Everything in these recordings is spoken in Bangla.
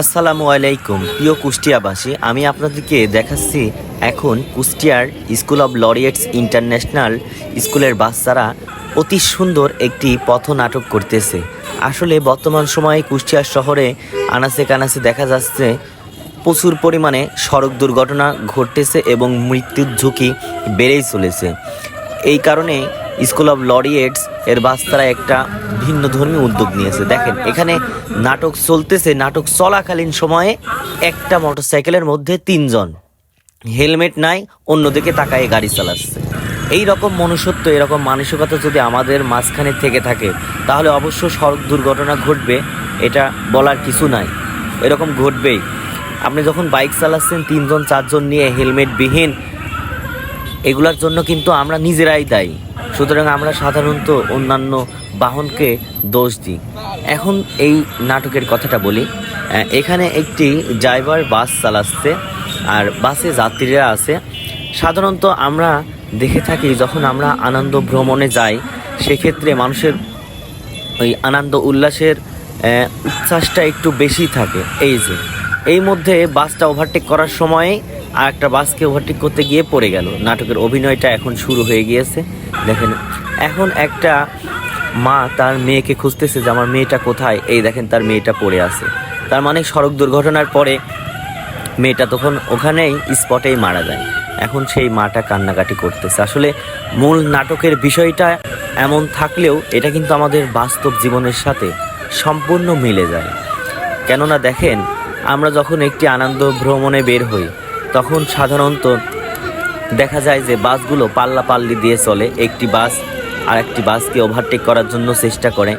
আসসালামু আলাইকুম, প্রিয় কুষ্টিয়াবাসী, আমি আপনাদেরকে দেখাচ্ছি এখন কুষ্টিয়ার স্কুল অব লরিয়েটস ইন্টারন্যাশনাল স্কুলের বাচ্চারা অতি সুন্দর একটি পথ নাটক করতেছে। আসলে বর্তমান সময়ে কুষ্টিয়া শহরে আনাচে কানাচে দেখা যাচ্ছে প্রচুর পরিমাণে সড়ক দুর্ঘটনা ঘটতেছে এবং মৃত্যুর ঝুঁকি বেড়েই চলেছে। এই কারণে স্কুল অফ লরিয়েটস এর বাস্তারা একটা ভিন্ন ধর্মী উদ্যোগ নিয়েছে। দেখেন, এখানে নাটক চলতেছে, নাটক চলাকালীন সময়ে একটা মোটরসাইকেলের মধ্যে তিনজন। হেলমেট নাই, অন্যদিকে তাকায় গাড়ি চালাচ্ছে। এই রকম মনুষ্যত্ব এরকম মানসিকতা যদি আমাদের মাঝখানে থেকে থাকে, তাহলে অবশ্য সড়ক দুর্ঘটনা ঘটবে, এটা বলার কিছু নাই। এরকম ঘটবেই। আপনি যখন বাইক চালাচ্ছেন, তিনজন, চারজন নিয়ে হেলমেট বিহীন এগুলার জন্য কিন্তু আমরা নিজেরাই দায়ী। সুতরাং আমরা সাধারণত অন্যান্য বাহনকে দোষ দিই। এখন এই নাটকের কথাটা বলি। এখানে একটি ড্রাইভার বাস চালাচ্ছে আর বাসে যাত্রীরা আছে। সাধারণত আমরা দেখে থাকি যখন আমরা আনন্দ ভ্রমণে যাই, সেক্ষেত্রে মানুষের ওই আনন্দ উল্লাসের উচ্ছ্বাসটা একটু বেশি থাকে। এই যে, এই মধ্যে বাসটা ওভারটেক করার সময় আর একটা বাসকে ওভারটেক করতে গিয়ে পড়ে গেল। নাটকের অভিনয়টা এখন শুরু হয়ে গিয়েছে। দেখেন, এখন একটা মা তার মেয়েকে খুঁজতেছে যে, আমার মেয়েটা কোথায়? এই দেখেন, তার মেয়েটা পড়ে আছে। তার মানে সড়ক দুর্ঘটনার পরে মেয়েটা তখন ওখানেই স্পটেই মারা যায়। এখন সেই মাটা কান্নাকাটি করতেছে। আসলে মূল নাটকের বিষয়টা এমন থাকলেও এটা কিন্তু আমাদের বাস্তব জীবনের সাথে সম্পূর্ণ মিলে যায়। কেননা দেখেন, আমরা যখন একটি আনন্দ ভ্রমণে বের হই তখন সাধারণত দেখা যায় যে বাসগুলো পাল্লা পাল্লি দিয়ে চলে। একটি বাস আর একটি বাসকে ওভারটেক করার জন্য চেষ্টা করে।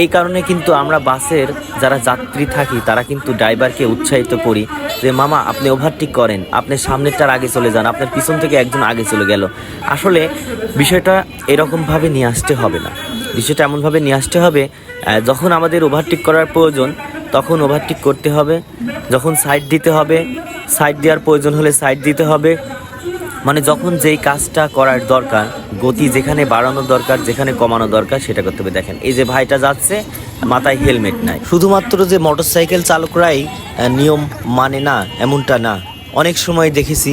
এই কারণে কিন্তু আমরা বাসের যারা যাত্রী থাকি, তারা কিন্তু ড্রাইভারকে উৎসাহিত করি যে, মামা, আপনি ওভারটেক করেন। আপনি সামনেরটার আগে চলে যান। আপনার পিছন থেকে একজন আগে চলে গেল। আসলে বিষয়টা এরকমভাবে নিয়ে আসতে হবে না। বিষয়টা এমনভাবে নিয়ে আসতে হবে যখন আমাদের ওভারটেক করার প্রয়োজন তখন ওভারটেক করতে হবে, যখন সাইড দিতে হবে সাইড দেওয়ার প্রয়োজন হলে সাইড দিতে হবে। মানে যখন যেই কাজটা করার দরকার, গতি যেখানে বাড়ানো দরকার, যেখানে কমানো দরকার, সেটা করতে হবে। দেখেন, এই যে ভাইটা যাচ্ছে, মাথায় হেলমেট নাই। শুধুমাত্র যে মোটরসাইকেল চালকরাই নিয়ম মানে না, এমনটা না। অনেক সময় দেখেছি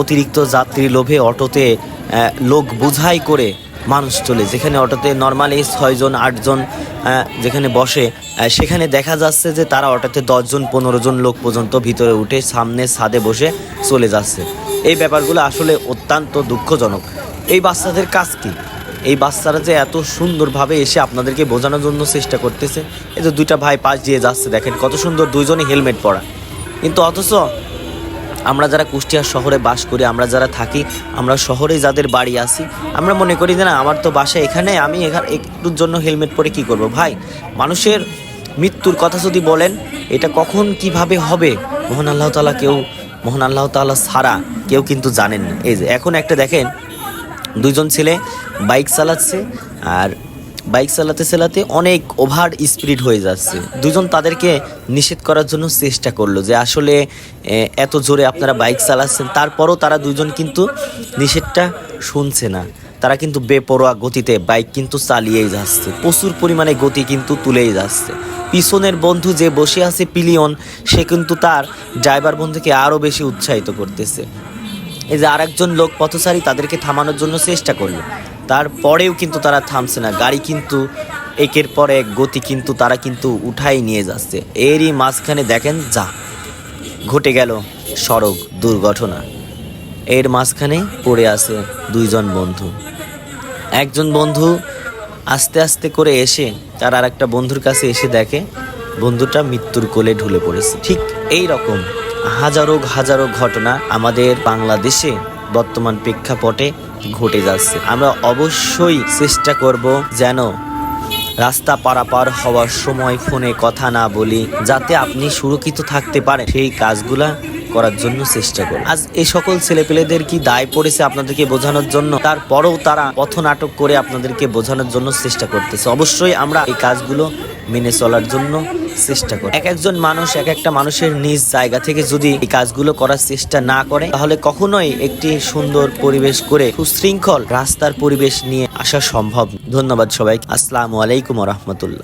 অতিরিক্ত যাত্রী লোভে অটোতে লোক বোঝাই করে মানুষ চলে। যেখানে অটোতে নর্মালি ছয়জন, আটজন যেখানে বসে সেখানে দেখা যাচ্ছে যে তারা অটোতে দশজন পনেরো জন লোক পর্যন্ত ভিতরে উঠে সামনে ছাদে বসে চলে যাচ্ছে। এই ব্যাপারগুলো আসলে অত্যন্ত দুঃখজনক। এই বাচ্চাদের কাজ কি? এই বাচ্চারা যে এত সুন্দরভাবে এসে আপনাদেরকে বোঝানোর জন্য চেষ্টা করতেছে, এই যে দুইটা ভাই পাশ দিয়ে যাচ্ছে, দেখেন কত সুন্দর দুইজনই হেলমেট পরা। কিন্তু অথচ আমরা যারা কুষ্টিয়া শহরে বাস করি, আমরা যারা থাকি, আমরা শহরে যাদের বাড়ি আছি, আমরা মনে করি যে না, আমার তো বাসা এখানে, আমি এখানে একটুর জন্য হেলমেট পরে কি করব? ভাই, মানুষের মৃত্যুর কথা যদি বলেন, এটা কখন কীভাবে হবে? মোহন আল্লাহ তালা কেউ মোহন আল্লাহ তালা ছাড়া কেউ কিন্তু জানেন না। এই যে, এখন একটা দেখেন, দুইজন ছেলে বাইক চালাচ্ছে, আর বাইক চালাতে চালাতে অনেক ওভার স্পিড হয়ে যাচ্ছে। দুজন তাদেরকে নিষেধ করার জন্য চেষ্টা করল যে আসলে এত জোরে আপনারা বাইক চালাচ্ছেন, তারপরও তারা দুজন কিন্তু নিষেধটা শুনছে না। তারা কিন্তু বেপরোয়া গতিতে বাইক কিন্তু চালিয়েই যাচ্ছে। প্রচুর পরিমাণে গতি কিন্তু তুলেই যাচ্ছে। পিছনের বন্ধু যে বসে আছে পিলিয়ন, সে কিন্তু তার ড্রাইভার বন্ধুকে আরও বেশি উৎসাহিত করতেছে। এই যে আরেকজন লোক পথচারী তাদেরকে থামানোর জন্য চেষ্টা করল। তারপরেও কিন্তু তারা থামছে না। গাড়ি কিন্তু একের পর এক গতি কিন্তু তারা কিন্তু উঠাই নিয়ে যাচ্ছে। এরই মাঝখানে দেখেন যা ঘটে গেল সড়ক দুর্ঘটনা। এর মাঝখানে পড়ে আছে দুইজন বন্ধু। একজন বন্ধু আস্তে আস্তে করে এসে তার আর একটা বন্ধুর কাছে এসে দেখে, বন্ধুটা মৃত্যুর কোলে ঢুলে পড়েছে। ঠিক এই রকম হাজারো হাজারো ঘটনা আমাদের বাংলাদেশে বর্তমান প্রেক্ষাপটে ঘটে যাচ্ছে। আমরা অবশ্যই চেষ্টা করব যেন রাস্তা পারাপার হওয়ার সময় ফোনে কথা না বলি, যাতে আপনি সুরক্ষিত থাকতে পারেন। সেই কাজগুলা করার জন্য চেষ্টা করুন আজ এই সকল ছেলেপেলেদের কি দায় পড়েছে আপনাদেরকে বোঝানোর জন্য? তারপরেও তারা পথ নাটক করে আপনাদেরকে বোঝানোর জন্য চেষ্টা করতেছে। অবশ্যই আমরা এই কাজগুলো মেনে চলার জন্য চেষ্টা করে। এক একজন মানুষ, এক একটা মানুষের নিজ জায়গা থেকে যদি এই কাজগুলো করার চেষ্টা না করে, তাহলে কখনোই একটি সুন্দর পরিবেশ করে সুশৃঙ্খল রাস্তার পরিবেশ নিয়ে আসা সম্ভব ধন্যবাদ সবাই আসসালামু আলাইকুম রহমতুল্লাহ।